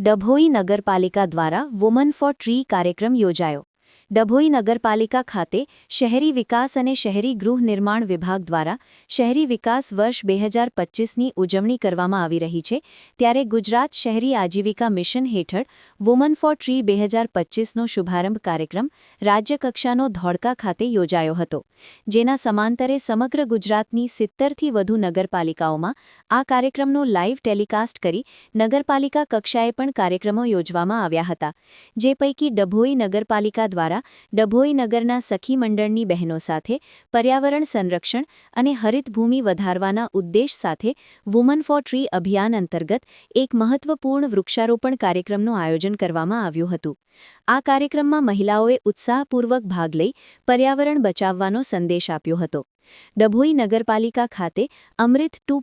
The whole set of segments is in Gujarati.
ડભોઈ નગરપાલિકા દ્વારા વુમન ફોર ટ્રી કાર્યક્રમ યોજાયો. ડભોઈ નગરપાલિકા ખાતે શહેરી વિકાસ અને શહેરી ગૃહ નિર્માણ વિભાગ દ્વારા શહેરી વિકાસ વર્ષ બે હજાર પચીસની ઉજવણી કરવામાં આવી રહી છે, ત્યારે ગુજરાત શહેરી આજીવિકા મિશન હેઠળ વુમન ફોર ટ્રી બે હજાર પચીસનો શુભારંભ કાર્યક્રમ રાજ્યકક્ષાનો ધોળકા ખાતે યોજાયો હતો, જેના સમાંતરે સમગ્ર ગુજરાતની સિત્તરથી વધુ નગરપાલિકાઓમાં આ કાર્યક્રમનો લાઇવ ટેલિકાસ્ટ કરી નગરપાલિકા કક્ષાએ પણ કાર્યક્રમો યોજવામાં આવ્યા હતા, જે પૈકી ડભોઈ નગરપાલિકા દ્વારા ડભોઈ નગરના સખી મંડળની બહેનો સાથે પર્યાવરણ સંરક્ષણ અને હરિતભૂમિ વધારવાના ઉદ્દેશ સાથે વુમન ફોર ટ્રી અભિયાન અંતર્ગત એક મહત્વપૂર્ણ વૃક્ષારોપણ કાર્યક્રમનું આયોજન કરવામાં આવ્યું હતું. આ કાર્યક્રમમાં મહિલાઓએ ઉત્સાહપૂર્વક ભાગ લઈ પર્યાવરણ બચાવવાનો સંદેશ આપ્યો હતો. ડભોઈ નગરપાલિકા ખાતે અમૃત ટુ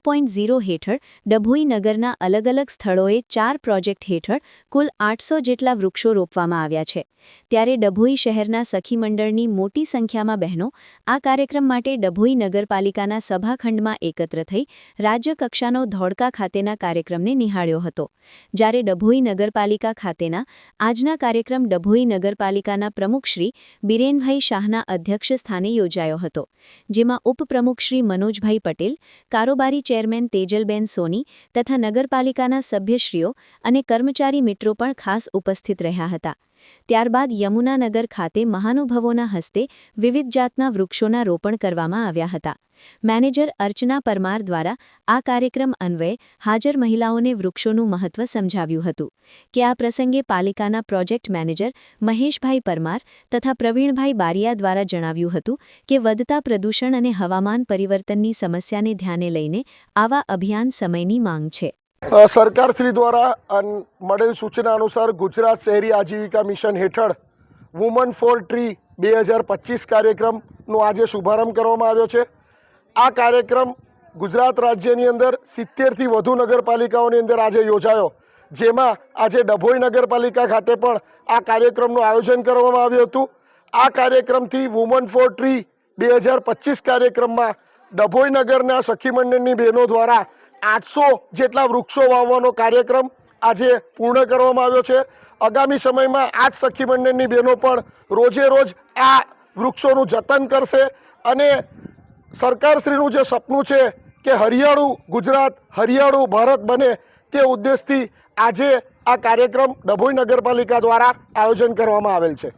હેઠળ ડભોઈ નગરના અલગ અલગ સ્થળોએ ચાર પ્રોજેક્ટ હેઠળ કુલ આઠસો જેટલા વૃક્ષો રોપવામાં આવ્યા છે. ત્યારે ડભોઈ શહેરના સખી મંડળની મોટી સંખ્યામાં બહેનો આ કાર્યક્રમ માટે ડભોઈ નગરપાલિકાના સભાખંડમાં એકત્ર થઈ રાજ્યકક્ષાનો ધોળકા ખાતેના કાર્યક્રમને નિહાળ્યો હતો. જ્યારે ડભોઈ નગરપાલિકા ખાતેના આજના કાર્યક્રમ ડભોઈ નગરપાલિકાના પ્રમુખ શ્રી બિરેનભાઈ શાહના અધ્યક્ષ સ્થાને યોજાયો હતો, જેમાં ઉપપ્રમુખ શ્રી મનોજભાઈ પટેલ, કારોબારી ચેરમેન તેજલબેન સોની તથા નગરપાલિકાના સભ્યશ્રીઓ અને કર્મચારી મિત્રો પણ ખાસ ઉપસ્થિત રહ્યા હતા. ત્યારબાદ યમુનાનગર ખાતે મહાનુભવોના હસ્તે વિવિધ જાતના વૃક્ષોના રોપણ કરવામાં આવ્યા હતા. મેનેજર અર્ચના પરમાર દ્વારા આ કાર્યક્રમ અન્વયે હાજર મહિલાઓને વૃક્ષોનું મહત્વ સમજાવ્યું હતું કે આ પ્રસંગે પાલિકાના પ્રોજેક્ટ મેનેજર મહેશભાઈ પરમાર તથા પ્રવીણભાઈ બારિયા દ્વારા જણાવ્યું હતું કે વધતા પ્રદૂષણ અને હવામાન પરિવર્તનની સમસ્યાને ધ્યાને લઈને આવા અભિયાન સમયની માંગ છે. સરકારશ્રી દ્વારા મળેલ સૂચના અનુસાર ગુજરાત શહેરી આજીવિકા મિશન હેઠળ વુમન ફોર ટ્રી બે હજાર પચીસ કાર્યક્રમનો આજે શુભારંભ કરવામાં આવ્યો છે. આ કાર્યક્રમ ગુજરાત રાજ્યની અંદર સિત્તેરથી વધુ નગરપાલિકાઓની અંદર આજે યોજાયો. જેમાં આજે ડભોઈ નગરપાલિકા ખાતે પણ આ કાર્યક્રમનું આયોજન કરવામાં આવ્યું હતું. આ કાર્યક્રમથી વુમન ફોર ટ્રી બે હજાર પચીસ કાર્યક્રમમાં ડભોઈ નગરના સખી મંડળની બહેનો દ્વારા આઠસો જેટલા વૃક્ષો વાવવાનો કાર્યક્રમ આજે પૂર્ણ કરવામાં આવ્યો છે. આગામી સમયમાં આ જ સખી મંડળની બહેનો પણ રોજે રોજ આ વૃક્ષોનું જતન કરશે અને સરકારશ્રીનું જે સપનું છે કે હરિયાળું ગુજરાત, હરિયાળું ભારત બને તે ઉદ્દેશથી આજે આ કાર્યક્રમ ડભોઈ નગરપાલિકા દ્વારા આયોજન કરવામાં આવેલ છે.